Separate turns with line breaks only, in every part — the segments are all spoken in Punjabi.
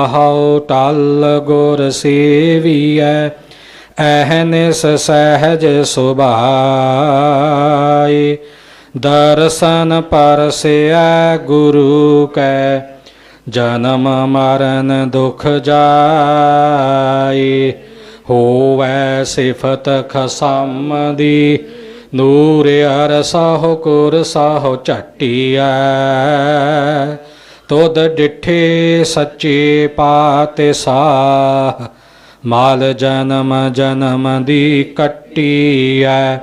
ਹਉ ਟਲ ਗੁਰ ਸੇਵੀਐ ਐਹਨਿਸ ਸਹਿਜ ਸੁਭਾਈ। ਦਰਸ਼ਨ ਪਰਸਿਐ ਗੁਰੂ ਕੈ, ਜਨਮ ਮਰਨ ਦੁਖ ਜਾਈ। ਹੋਵੈ ਸਿਫਤ ਖਸਮ ਦੀ ਨੂਰ ਅਰਸਹੁ ਕੁਰ ਸਹੁ ਝਟੀਐ। ਤੋਦ ਡਿਠੇ ਸੱਚੇ ਪਾਤਿ ਸਾਹ ਮਾਲ ਜਨਮ ਜਨਮ ਦੀ ਕੱਟੀ ਕੱਟੀਐ,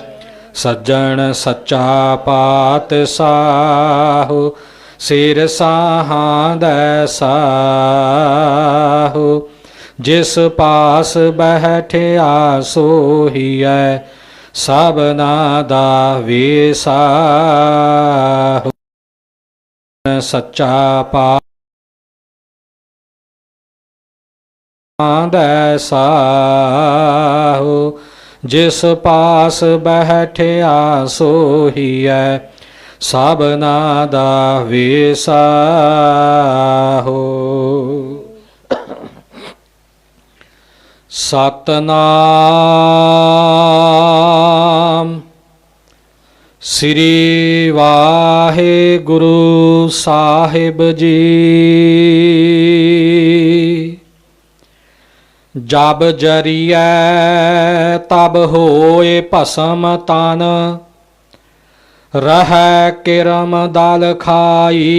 ਸੱਜਣ ਸੱਚਾ ਪਾਤ ਸਾਹੁ ਸਿਰ ਸਾਹਾਂ ਦਾ ਸਾਹੁ, ਜਿਸ ਪਾਸ ਬਹਿਠਿਆ ਸੋਹੀਐ ਸਭਨਾ ਦਾ ਵੇਸਾਹੁ। ਸੱਚਾ ਪਾਦੈ ਸਾਹੁ ਜਿਸ ਪਾਸ ਬਹਿਠਿਆ ਸੋਹੀਐ ਸਭਨਾ ਦਾ ਵੇਸਾਹੁ। ਸਤਨਾਮ ਸ੍ਰੀ ਵਾਹਿਗੁਰੂ ਸਾਹਿਬ ਜੀ। ਜਬ ਜਰੀਐ ਤਬ ਹੋਏ ਭਸਮ ਤਨ, ਰਹਿ ਕਿਰਮ ਦਲ ਖਾਈ।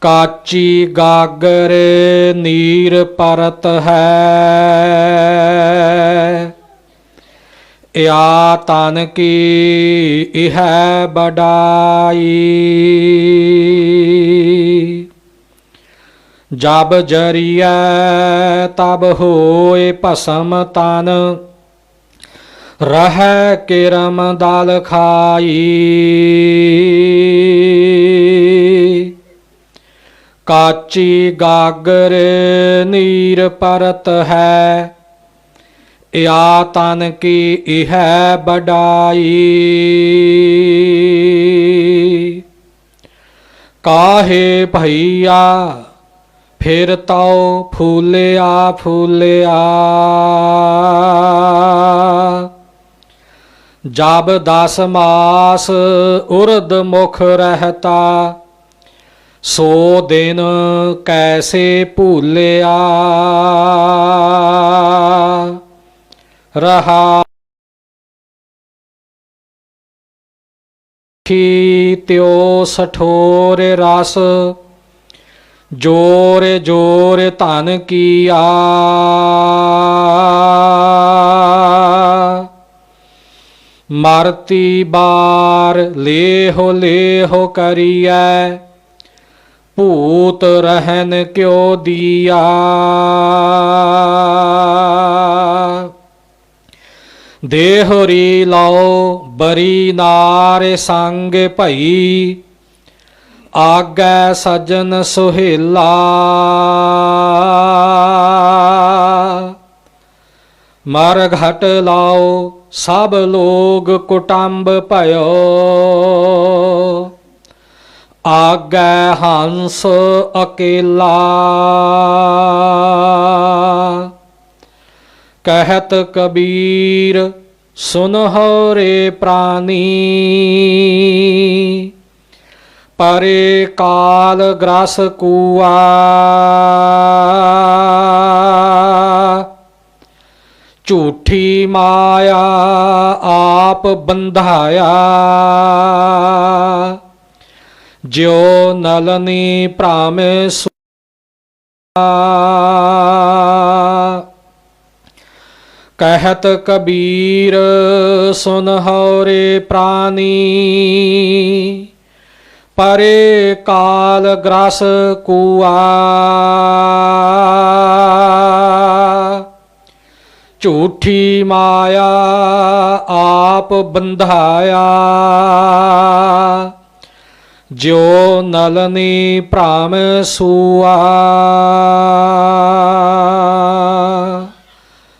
ਕਾਚੀ ਗਾਗਰ ਨੀਰ ਪਰਤ ਹੈ। ਇਆ ਤਨ ਕੀ ਇਹ ਬਡਾਈ। ਜਬ ਜਰੀਐ ਤਬ ਹੋਏ ਭਸਮ ਤਨ, ਰਹਿ ਕਿਰਮ ਦਲ ਖਾਈ। ਕਾਚੀ ਗਾਗਰ ਨੀਰ ਪਰਤ ਹੈ या तन की इह बड़ाई। काहे भैया, फिर तो फूलिया फूलिया। जब दस मास उर्द मुख रहता, सो दिन कैसे भूलिया। ਰਹਾ ਕੀ ਤਿਓ ਸਠੋਰ ਰਸ ਜੋਰ ਜੋਰ ਧਨ ਕੀਆ ਮਰਤੀ ਬਾਰ ਲੇਹੋ ਲੇਹੋ ਕਰੀਐ, ਭੂਤ ਰਹਿਨ ਕਿਉ ਦੀਆ। ਦੇਹਰੀ ਲਾਓ, ਬਰੀ ਨਾਰ ਸੰਗ ਭਈ। ਆਗੈ ਸਜਨ ਸੁਹੇਲਾ। ਮਰ ਘਟ ਲਾਓ, ਸਭ ਲੋਗ ਕੁਟੰਬ ਭਇਓ। ਆਗੈ ਹੰਸ ਅਕੇਲਾ। ਕਹਿਤ ਕਬੀਰ ਸੁਨਹੁ ਰੇ ਪ੍ਰਾਨੀ। ਪਰੇ ਕਾਲ ਗ੍ਰਸ ਕੂਆ। ਝੂਠੀ ਮਾਇਆ ਆਪ ਬੰਧਾਇਆ। ਜਿਉ ਨਲਨੀ ਭ੍ਰਾਮੇ ਕਹਿਤ ਕਬੀਰ ਸੁਨਹੁ ਰੇ ਪ੍ਰਾਨੀ। ਪਰੇ ਕਾਲ ਗ੍ਰਸ ਕੂਆ। ਝੂਠੀ ਮਾਇਆ ਆਪ ਬੰਧਾਇਆ। ਜਿਉ ਨਲਨੀ ਭ੍ਰਾਮ ਸੂਆ।